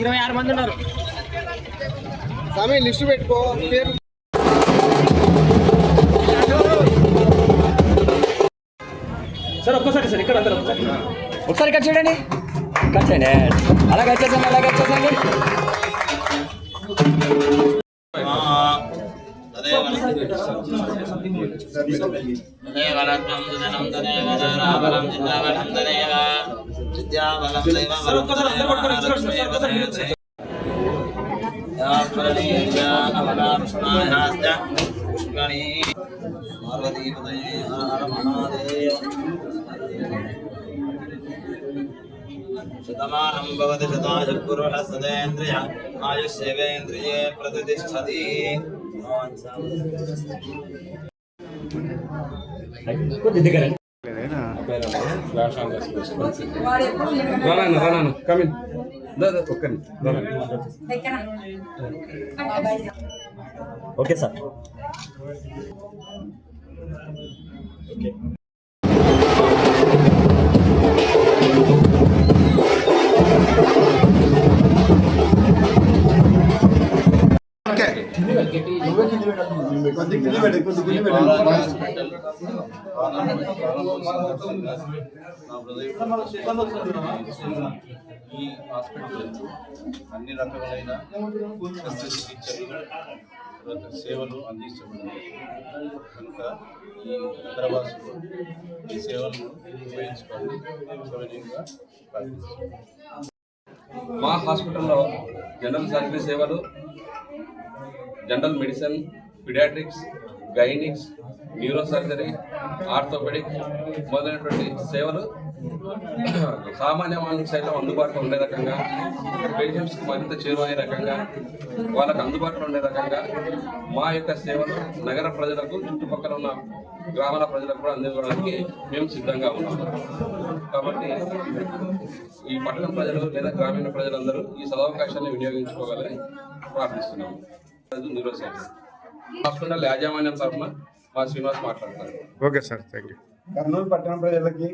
ఇరవై ఆరు మంది ఉన్నారు. స్వామి లిస్టు పెట్టుకో. పేరు సార్ ఒక్కసారి సార్ ఇక్కడ అందరూ ఒకసారి ఒకసారి కట్ చేయండి. కట్ చేయండి. అలాగే వచ్చేసండి సార్ ఒక్కసారి అందరూ పట్టుకొని ఇచ్చుకోండి శతమానం భవతి శతాయ పురుష సదేంద్రియ ఆయుష్యేవేంద్రియే ప్రతిష్టతి. కొద్ది దగ్గర రానాను కమిన్ ఓకే సార్. ఈ హాస్పిటల్ అన్ని రకములైన సేవలు అందించబడినాయి కనుక ఈ నగరవాసులు ఈ సేవలను ఉపయోగించుకొని మా హాస్పిటల్లో జనరల్ సర్జరీ సేవలు general medicine paediatrics gynaecs neuro surgery orthopaedic మొదలైనటువంటి సేవలు సామాన్య మానవులకు సైతం అందుబాటులో ఉండే రకంగా పేషెంట్స్కి మరింత చేరువయ్యే రకంగా వాళ్ళకు అందుబాటులో ఉండే రకంగా మా యొక్క సేవలు నగర ప్రజలకు చుట్టుపక్కల ఉన్న గ్రామాల ప్రజలకు కూడా అందించడానికి మేము సిద్ధంగా ఉన్నాము కాబట్టి ఈ పట్టణ ప్రజలు లేదా గ్రామీణ ప్రజలందరూ ఈ సదవకాశాన్ని వినియోగించుకోగలని ప్రార్థిస్తున్నాము. న్యూరో హాస్పిటల్ యాజమాన్యం తరఫున మా శ్రీనివాస్ మాట్లాడతారు. Okay sir thank you. Kurnool పట్టణ ప్రజలకి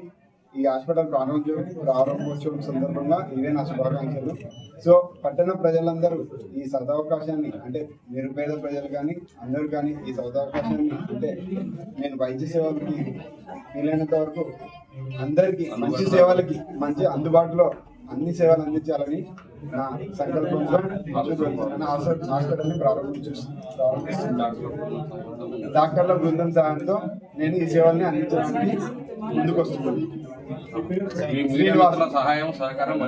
ఈ హాస్పిటల్ ప్రారంభోత్సవం ప్రారంభోత్సవం సందర్భంగా ఇవే నా శుభాకాంక్షలు. సో పట్టణ ప్రజలందరూ ఈ సదవకాశాన్ని అంటే నిరుపేద ప్రజలు కానీ అందరూ కానీ ఈ సదవకాశాన్ని అంటే నేను వైద్య సేవలకి వీలైనంత వరకు అందరికీ మంచి సేవలకి మంచి అందుబాటులో అన్ని సేవలు అందించాలని నా సంకల్పంతో నా హాస్పిటల్ హాస్పిటల్ని ప్రారంభించు ప్రారంభిస్తున్నాను. డాక్టర్ల బృందం సహాయంతో నేను ఈ సేవల్ని అందించడానికి ముందుకు వస్తున్నాను. సహాయం సహకారం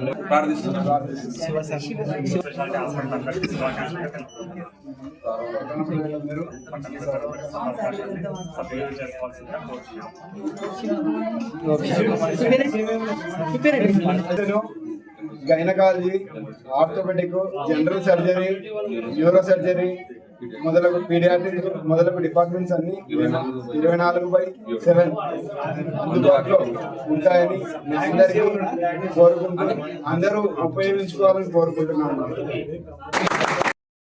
gynaecology orthopaedic general surgery neuro surgery మొదలగు పీడియాట్రిక్ మొదలగు డిపార్ట్మెంట్స్ అన్ని ఇరవై నాలుగు బై సెవెన్ అందుబాటులో ఉంటాయని అందరికీ కోరుకుంటూ అందరూ ఉపయోగించుకోవాలని కోరుకుంటున్నాను